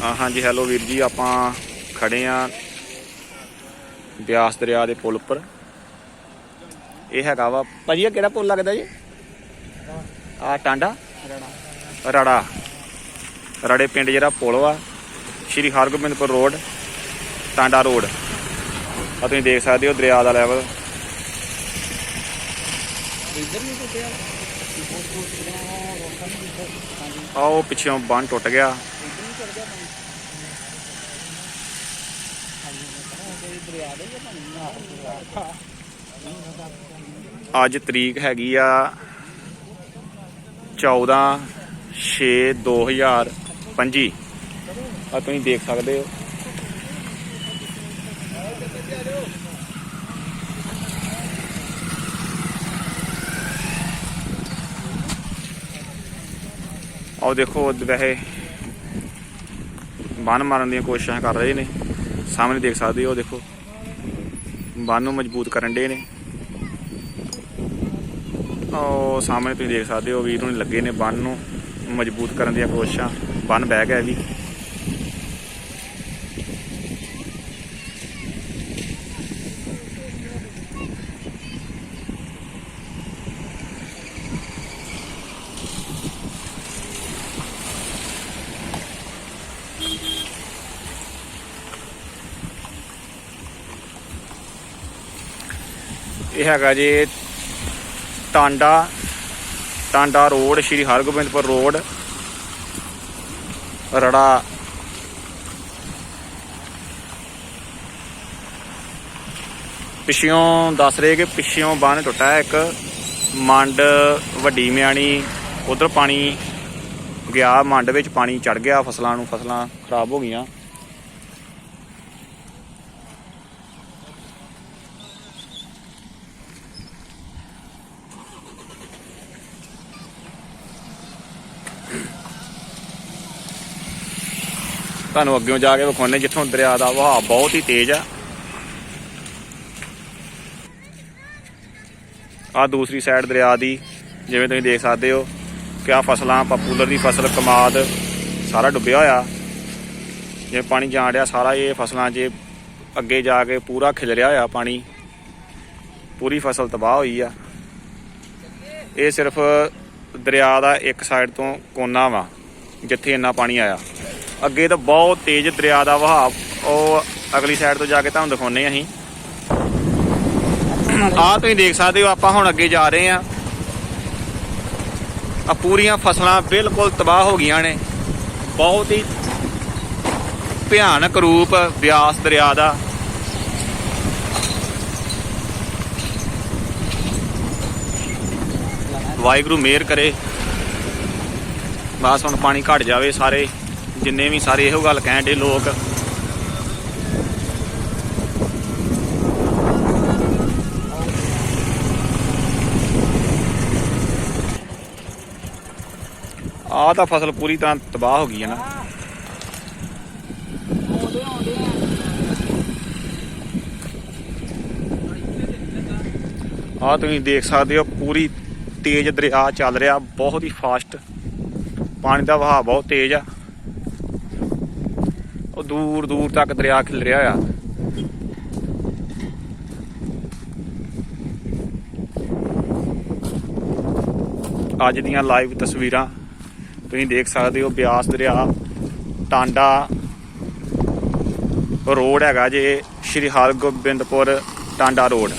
ਹਾਂ, ਹਾਂਜੀ, ਹੈਲੋ ਵੀਰ ਜੀ, ਆਪਾਂ ਖੜੇ ਆ ਬਿਆਸ ਦਰਿਆ ਦੇ ਪੁਲ ਉੱਪਰ। ਇਹ ਹੈਗਾ ਵਾ, ਭਾਜੀ, ਇਹ ਕਿਹੜਾ ਪੁਲ ਲੱਗਦਾ ਜੀ? ਆ ਟਾਂਡਾ? ਰੜਾ। ਰੜੇ ਪਿੰਡ ਜਿਹੜਾ ਪੁਲ ਵਾ, ਸ਼੍ਰੀ ਹਰਗੋਬਿੰਦਪੁਰ ਰੋਡ, ਟਾਂਡਾ ਰੋਡ। ਆ ਤੁਸੀਂ ਦੇਖ ਸਕਦੇ ਹੋ ਦਰਿਆ ਦਾ ਲੈਵਲ ਇੱਧਰ ਪਿੱਛੋਂ ਬੰਨ ਟੁੱਟ ਗਿਆ। ਚੜ ਗਿਆ ਪਾਣੀ ਅੱਜ ਤਰੀਕ ਹੈਗੀ ਆ 14 6 2025 ਆ ਤੁਸੀਂ ਦੇਖ ਸਕਦੇ ਹੋ। ਆਓ ਦੇਖੋ ਵੈਸੇ ਬੰਨ ਮਾਰਨ ਦੀਆਂ ਕੋਸ਼ਿਸ਼ਾਂ ਕਰ ਰਹੇ ਨੇ। ਸਾਹਮਣੇ ਦੇਖ ਸਕਦੇ ਹੋ, ਦੇਖੋ। ਬੰਨ ਨੂੰ ਮਜ਼ਬੂਤ ਕਰਨ ਦੇ ਨੇ। ਉਹ ਸਾਹਮਣੇ ਤੁਸੀਂ ਦੇਖ ਸਕਦੇ ਹੋ, ਵੀਰ ਨੂੰ ਲੱਗੇ ਨੇ ਬੰਨ ਨੂੰ ਮਜ਼ਬੂਤ ਕਰਨ ਦੀਆਂ ਕੋਸ਼ਿਸ਼ਾਂ। ਬੰਨ ਬਹਿ ਗਿਆ ਵੀ। ਇਹ ਹੈਗਾ ਜੀ ਟਾਂਡਾ ਟਾਂਡਾ ਰੋਡ, ਸ਼੍ਰੀ ਹਰਗੋਬਿੰਦਪੁਰ ਰੋਡ, ਰੜਾ। ਪਿਛਿਓਂ ਦੱਸ ਰਹੇ ਕਿ ਪਿਛਿਓਂ ਬੰਨ ਟੁੱਟਾ ਹੈ ਇੱਕ ਮੰਡ ਵੱਡੀ ਮਿਆਣੀ, ਉਧਰ ਪਾਣੀ ਗਿਆ, ਮੰਡ ਵਿੱਚ ਪਾਣੀ ਚੜ ਗਿਆ, ਫਸਲਾਂ ਨੂੰ ਫਸਲਾਂ ਖਰਾਬ ਹੋ ਗਈਆਂ। ਤੁਹਾਨੂੰ ਅੱਗਿਓਂ ਜਾ ਕੇ ਵਿਖਾਉਣੇ ਜਿੱਥੋਂ ਦਰਿਆ ਦਾ ਵਹਾਅ ਬਹੁਤ ਹੀ ਤੇਜ਼ ਆ। ਆ ਦੂਸਰੀ ਸਾਈਡ ਦਰਿਆ ਦੀ, ਜਿਵੇਂ ਤੁਸੀਂ ਦੇਖ ਸਕਦੇ ਹੋ ਕਿ ਆ ਫਸਲਾਂ ਪਪੂਲਰ ਦੀ ਫਸਲ, ਕਮਾਦ, ਸਾਰਾ ਡੁੱਬਿਆ ਹੋਇਆ। ਜੇ ਪਾਣੀ ਜਾਣ ਰਿਹਾ ਸਾਰਾ, ਇਹ ਫਸਲਾਂ 'ਚ ਅੱਗੇ ਜਾ ਕੇ ਪੂਰਾ ਖਿਲਰਿਆ ਹੋਇਆ ਪਾਣੀ, ਪੂਰੀ ਫਸਲ ਤਬਾਹ ਹੋਈ ਆ। ਇਹ ਸਿਰਫ ਦਰਿਆ ਦਾ ਇੱਕ ਸਾਈਡ ਤੋਂ ਕੋਨਾ ਵਾ, ਜਿੱਥੇ ਇੰਨਾ ਪਾਣੀ ਆਇਆ। ਅੱਗੇ ਤਾਂ ਬਹੁਤ ਤੇਜ਼ ਦਰਿਆ ਦਾ ਵਹਾਅ। ਉਹ ਅਗਲੀ ਸਾਈਡ ਤੋਂ ਜਾ ਕੇ ਤੁਹਾਨੂੰ ਦਿਖਾਉਨੇ ਆ ਅਸੀਂ। ਆਹ ਤੁਸੀਂ ਦੇਖ ਸਕਦੇ ਹੋ ਆਪਾਂ ਹੁਣ ਅੱਗੇ ਜਾ ਰਹੇ ਆ ਆ ਪੂਰੀਆਂ ਫਸਲਾਂ ਬਿਲਕੁਲ ਤਬਾਹ ਹੋ ਗਈਆਂ ਨੇ। ਬਹੁਤ ਹੀ ਭਿਆਨਕ ਰੂਪ ਬਿਆਸ ਦਰਿਆ ਦਾ। ਵਾਹਿਗੁਰੂ ਮਿਹਰ ਕਰੇ। ਬਸ ਹੁਣ ਪਾਣੀ ਘਟ ਜਾਵੇ ਸਾਰੇ। ਜਿੰਨੇ ਵੀ ਸਾਰੇ ਇਹੋ ਗੱਲ ਕਹਿਣ ਦੇ ਲੋਕ। ਆਹ ਤਾਂ ਫਸਲ ਪੂਰੀ ਤਰ੍ਹਾਂ ਤਬਾਹ ਹੋ ਗਈ ਹੈ ਨਾ। ਆਉਂਦੇ ਆਹ ਤੁਸੀਂ ਦੇਖ ਸਕਦੇ ਹੋ, ਪੂਰੀ ਤੇਜ਼ ਦਰਿਆ ਚੱਲ ਰਿਹਾ, ਬਹੁਤ ਹੀ ਫਾਸਟ ਪਾਣੀ ਦਾ ਵਹਾਅ ਬਹੁਤ ਤੇਜ਼ ਆ। ਉਹ ਦੂਰ ਦੂਰ ਤੱਕ ਦਰਿਆ ਖਿਲ ਰਿਹਾ ਆ। ਅੱਜ ਦੀਆਂ ਲਾਈਵ ਤਸਵੀਰਾਂ ਤੁਸੀਂ ਦੇਖ ਸਕਦੇ ਹੋ, ਬਿਆਸ ਦਰਿਆ, ਟਾਂਡਾ ਰੋਡ ਹੈਗਾ ਜੇ, ਸ਼੍ਰੀ ਹਰਗੋਬਿੰਦਪੁਰ ਟਾਂਡਾ ਰੋਡ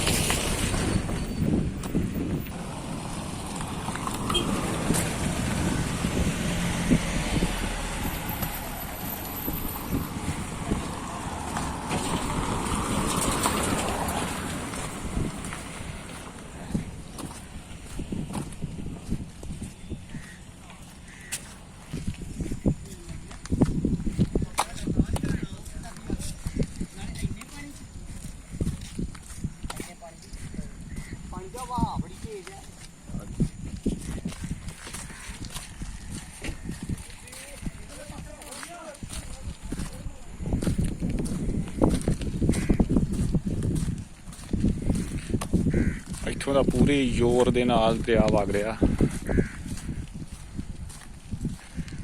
ਇੱਥੋਂ ਦਾ ਪੂਰੇ ਜ਼ੋਰ ਦੇ ਨਾਲ ਦਰਿਆ ਵਗ ਰਿਹਾ।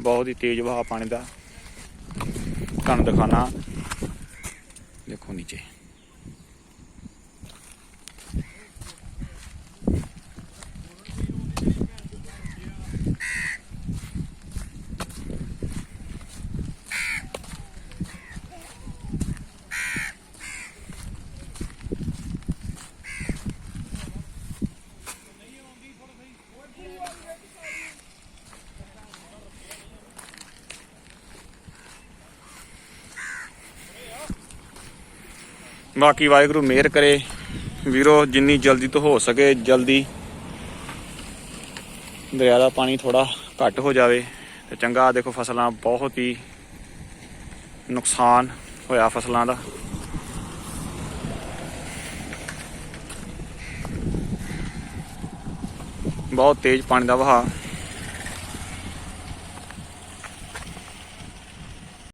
ਬਹੁਤ ਹੀ ਤੇਜ਼ ਵਹਾਅ ਪਾਣੀ ਦਾ। ਤੁਹਾਨੂੰ ਦਿਖਾਣਾ ਦੇਖੋ ਨੀਚੇ ਬਾਕੀ ਵਾਹਿਗੁਰੂ ਮਿਹਰ ਕਰੇ। ਵੀਰੋ, ਜਿੰਨੀ ਜਲਦੀ ਤੋਂ ਹੋ ਸਕੇ, ਜਲਦੀ ਦਰਿਆ ਦਾ ਪਾਣੀ ਥੋੜਾ ਘੱਟ ਹੋ ਜਾਵੇ। ਤੇ ਚੰਗਾ, ਦੇਖੋ ਫਸਲਾਂ ਬਹੁਤ ਹੀ ਨੁਕਸਾਨ ਹੋਇਆ ਫਸਲਾਂ ਦਾ। ਬਹੁਤ ਤੇਜ਼ ਪਾਣੀ ਦਾ ਵਹਾਅ।